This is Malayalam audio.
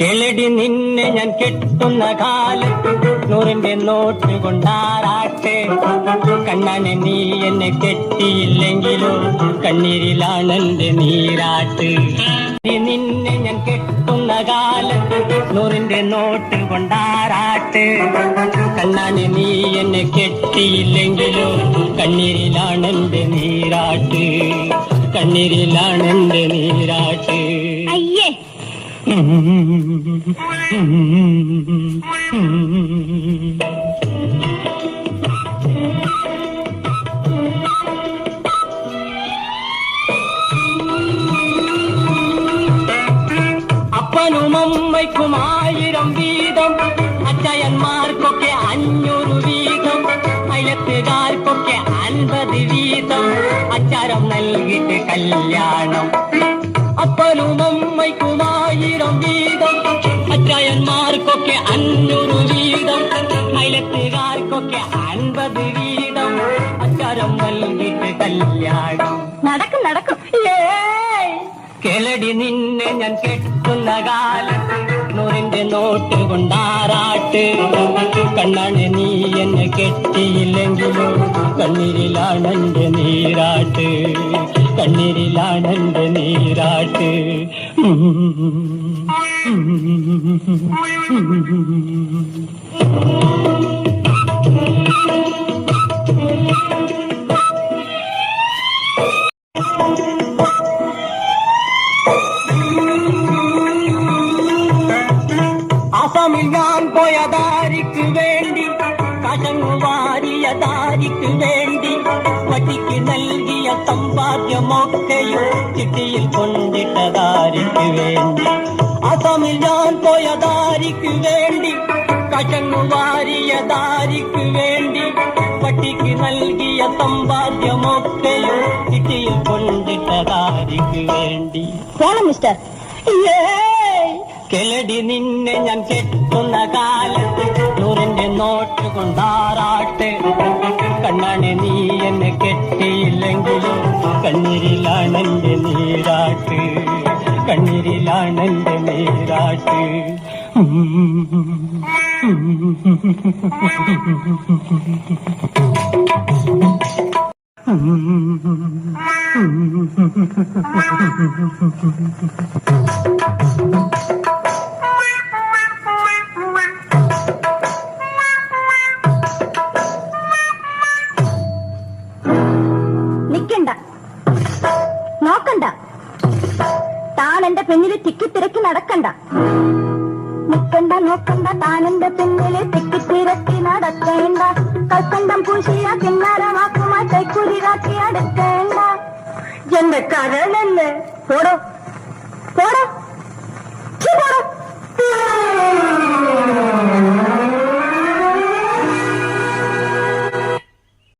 കിളടി നിന്നെ ഞാൻ കെട്ടുന്ന കാലത്ത് നൂറിന്റെ നോട്ട് കൊണ്ടാറാട്ടെ. കണ്ണനെ നീ എന്നെ കെട്ടിയില്ലെങ്കിലോ കണ്ണീരിലാണെന്റെ നീരാട്ട്. നിന്നെ ഞാൻ കെട്ടുന്ന കാലത്ത് നൂറിന്റെ നോട്ട് കൊണ്ടാറാട്ട്. കണ്ണനെ നീ എന്നെ കെട്ടിയില്ലെങ്കിലോ കണ്ണീരിലാണെന്റെ നീരാട്ട്. കണ്ണീരിലാണെന്റെ നീരാട്ട്. അപ്പനും അമ്മയ്ക്കും ആയിരം വീതം അച്ചയന്മാർക്കൊക്കെ അഞ്ഞൂറ് വീതം അയത്തുകാർക്കൊക്കെ അൻപത് വീതം അച്ചാരം നൽകിയിട്ട് കല്യാണം അപ്പനും അൻപത് വീതം അച്ചാരം നൽകിട്ട് കല്യാണം. നടക്കും നടക്കും! കിളടി നിന്നെ ഞാൻ കെട്ടുന്ന കാലത്ത് നൂറിന്റെ നോട്ട് കൊണ്ടാറാട്ട്. കണ്ണാണ് നീ എന്നെ കെട്ടിയില്ലെങ്കിലും കണ്ണീരിലാണെന്റെ നീരാട്ട്. കണ്ണീരിലാണെന്റെ നീരാട്ട്. കണ്ണീരിലാണ് காமில் யான் போய தாரிக்கு வேண்டி கலங்கு வாரிய தாரிக்கு வேண்டி வட்டிக்கு நல்கிய சம்பாத்திய மொக்கையும் சிட்டியில் கொண்டிட்ட தாரிக்கு வேண்டி. அசமில் யான் போய தாரிக்கு வேண்டி கலங்கு வாரிய தாரிக்கு வேண்டி வட்டிக்கு நல்கிய சம்பாத்திய மொக்கையும் சிட்டியில் கொண்டிட்ட தாரிக்கு வேண்டி. போன மிஸ்டர். ஏ കിളടി നിന്നെ ഞാൻ കെട്ടുന്ന കാലത്ത് നൂറിന്റെ നോട്ട് കൊണ്ടാറാട്ടെ. കണ്ണാണ് നീ എന്നെ കെട്ടിയില്ലെങ്കിലും കണ്ണീരിലാണെന്റെ നീരാട്ട്. കണ്ണീരിലാണ് എന്റെ നീരാട്ട്. നിക്കണ്ട എന്റെ പിന്നിൽ തിക്കി തിരക്കി നടക്കണ്ട. നിക്കണ്ട നോക്കണ്ട താൻ എന്റെ പിന്നിൽ തിക്കി തിരക്കി നടക്കേണ്ട. കൽക്കണ്ടം പൂശിയ കിന്നാരമാക്കുമായി കൈക്കുരി കാട്ടി അടുക്കേണ്ട. എന്റെ കരളല്ലേ പോടോ പോടോ.